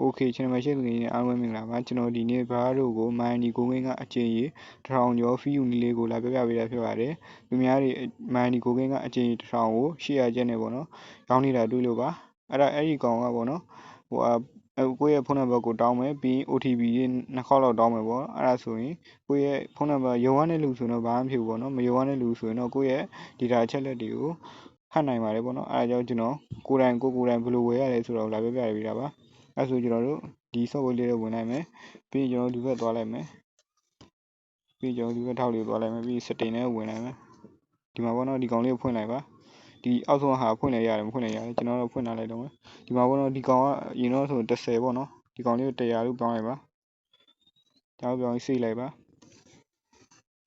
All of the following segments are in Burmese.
โอเคကျွန်တော်မရှိသူတွေနဲ့အားလုံးပဲမင်္ဂလာပါကျွန်တော်ဒီနေ့ဘာတို့ကိုမိုင်ဒီကိုကင်းကအကျင့်ရီတစ်ထောင်ကျော်ဖီယူနီလေးကိုလာပြပြပေးတာဖြစ်ပါတယ်သူများတွေမိုင်ဒီကိုကင်းကအကျင့်ရီတစ်ထောင်ကို800ကျပ်နဲ့ပေါ့နော်ရောင်းနေတာတွေ့လို့ပါအဲ့ဒါအဲ့ဒီကောင်ကပေါ့နော်ဟိုအကိုယ့်ရဲ့ဖုန်းနံပါတ်ကိုတောင်းမယ်ပြီး OTP ရေးနှစ်ခေါက်လောက်တောင်းမယ်ပေါ့အဲ့ဒါဆိုရင်ကိုယ့်ရဲ့ဖုန်းနံပါတ်ရုံရတဲ့လူဆိုတော့ဘာမှမဖြစ်ဘူးပေါ့နော်မရုံရတဲ့လူဆိုရင်တော့ကိုယ့်ရဲ့ data အချက်လက်တွေကိုဖတ်နိုင်ပါတယ်ပေါ့နော်အဲဒါကြောင့်ကျွန်တော်ကိုယ်တိုင်ကိုကိုယ်တိုင်ဘယ်လိုဝယ်ရလဲဆိုတော့လာပြပြပေးတာပါ အဲဆိုကျွန်တော်တို့ဒီ software လေးတွေဝင်လိုက်မယ်ပြီးရင်ကျွန်တော်ဒီဘက်သွားလိုက်မယ်ပြီးကျွန်တော်ဒီဘက်ထောက်လေးသွားလိုက်မယ်ပြီး setting နဲ့ဝင်လိုက်မယ်ဒီမှာပေါ့နော်ဒီကောင်လေးကိုဖွင့်လိုက်ပါဒီအောက်ဆုံးဟာဖွင့်လိုက်ရတယ်မဖွင့်လိုက်ရတယ်ကျွန်တော်တို့ဖွင့်ထားလိုက်တော့မယ်ဒီမှာပေါ့နော်ဒီကောင်ကရင်တော့ဆို30ပေါ့နော်ဒီကောင်လေးကို100လို့ပြောင်းလိုက်ပါဒါကိုပြောင်းစိတ်လိုက်ပါ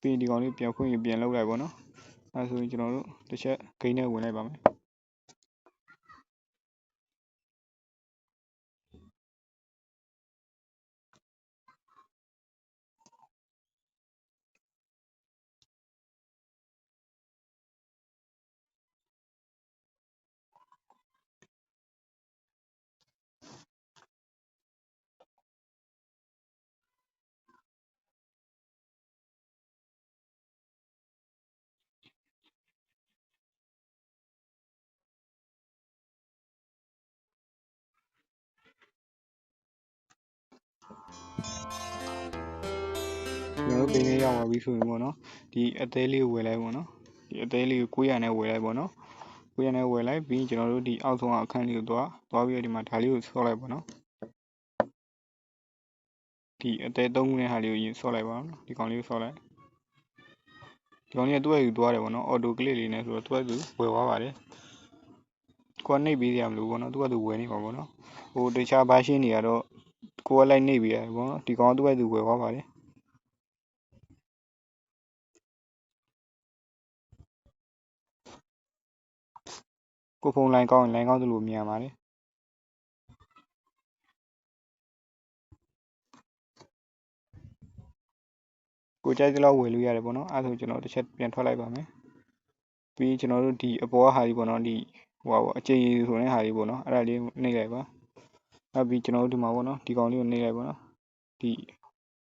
ပြီးရင်ဒီကောင်လေးပြန်ဖွင့်ရင်ပြန်လောက်လိုက်ပေါ့နော်အဲဆိုရင်ကျွန်တော်တို့တစ်ချက်ဂိမ်းနဲ့ဝင်လိုက်ပါမယ် တော်တို့ပိန်းလေးရောက်သွားပြီဆိုရင်ပေါ့နော်ဒီအသေးလေးကိုဝယ်လိုက်ပေါ့နော်ဒီအသေးလေးကို900နဲ့ဝယ်လိုက်ပေါ့နော်900နဲ့ဝယ်လိုက်ပြီးကျွန်တော်တို့ဒီအောက်ဆုံးအခန်းလေးကိုသွားသွားပြီးတော့ဒီမှာဒါလေးကိုဆော့လိုက်ပေါ့နော်ဒီအသေးသုံးခုနဲ့ဟာလေးကိုရင်ဆော့လိုက်ပါနော်ဒီကောင်လေးကိုဆော့လိုက်ဒီကောင်လေးကသူ့ရဲ့ယူသွားတယ်ပေါ့နော်အော်တိုကလစ်လေးနဲ့ဆိုတော့သူ့ရဲ့သူဝယ်သွားပါတယ်ကိုကနှိပ်ပေးရမလို့ပေါ့နော်သူကသူဝယ်နေပါပေါ့နော်ဟိုတခြားဘာရှင်းနေရတော့ကိုကလိုက်နှိပ်ပေးရတယ်ပေါ့နော်ဒီကောင်ကသူ့ရဲ့သူဝယ်သွားပါတယ် ကိုဖုန်းလိုင်းကောင်းရင်လိုင်းကောင်းသလိုမြန်ပါတယ်ကိုကြိုက်သလောက်ဝယ်လို့ရတယ်ပေါ့နော်အဲဒါဆိုကျွန်တော်တစ်ချက်ပြန်ထွက်လိုက်ပါမယ်ပြီးကျွန်တော်တို့ဒီအပေါ်ကဟာကြီးပေါ့နော်ဒီဟိုပါပေါ့အခြေရည်ဆိုတဲ့ဟာကြီးပေါ့နော်အဲ့ဒါလေးနှိပ်လိုက်ပါနောက်ပြီးကျွန်တော်တို့ဒီမှာပေါ့နော်ဒီကောင်လေးကိုနှိပ်လိုက်ပါနော်ဒီ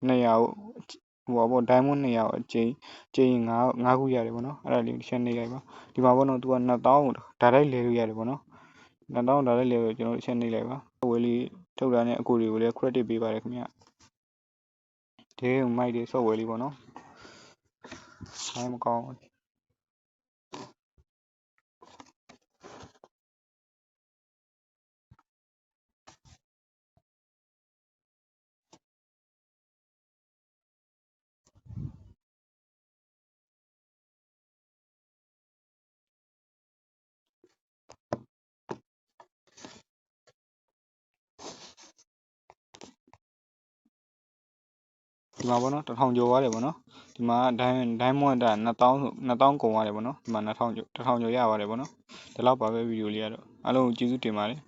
200 ဟိုပါပေါ့ diamond 200ကိုအချိန်ချိန်9 9ခုရတယ်ပေါ့နော်အဲ့ဒါလေးတစ်ချက်နှိပ်လိုက်ပါဒီမှာပေါ့နော်သူက2000ကိုဒါတိုက်လဲလို့ရတယ်ပေါ့နော်2000ဒါတိုက်လဲလို့ကျွန်တော်တစ်ချက်နှိပ်လိုက်ပါဝယ်လေးထုတ်တာနဲ့အကူတွေကိုလည်း credit ပေးပါတယ်ခင်ဗျဒီမိုက်တွေ software လေးပေါ့နော်အားမကောင်း ဒီမှာပေါ့နော်1000ကျော်သွားတယ်ပေါ့နော်ဒီမှာဒိုင်းဒိုင်းမွန်တာ2000ဆို2000ကုန်သွားတယ်ပေါ့နော်ဒီမှာ2000ကျော်1000ကျော်ရပါတယ်ပေါ့နော်ဒီလောက်ပါပဲဗီဒီယိုလေးကတော့အားလုံးကျေးဇူးတင်ပါတယ်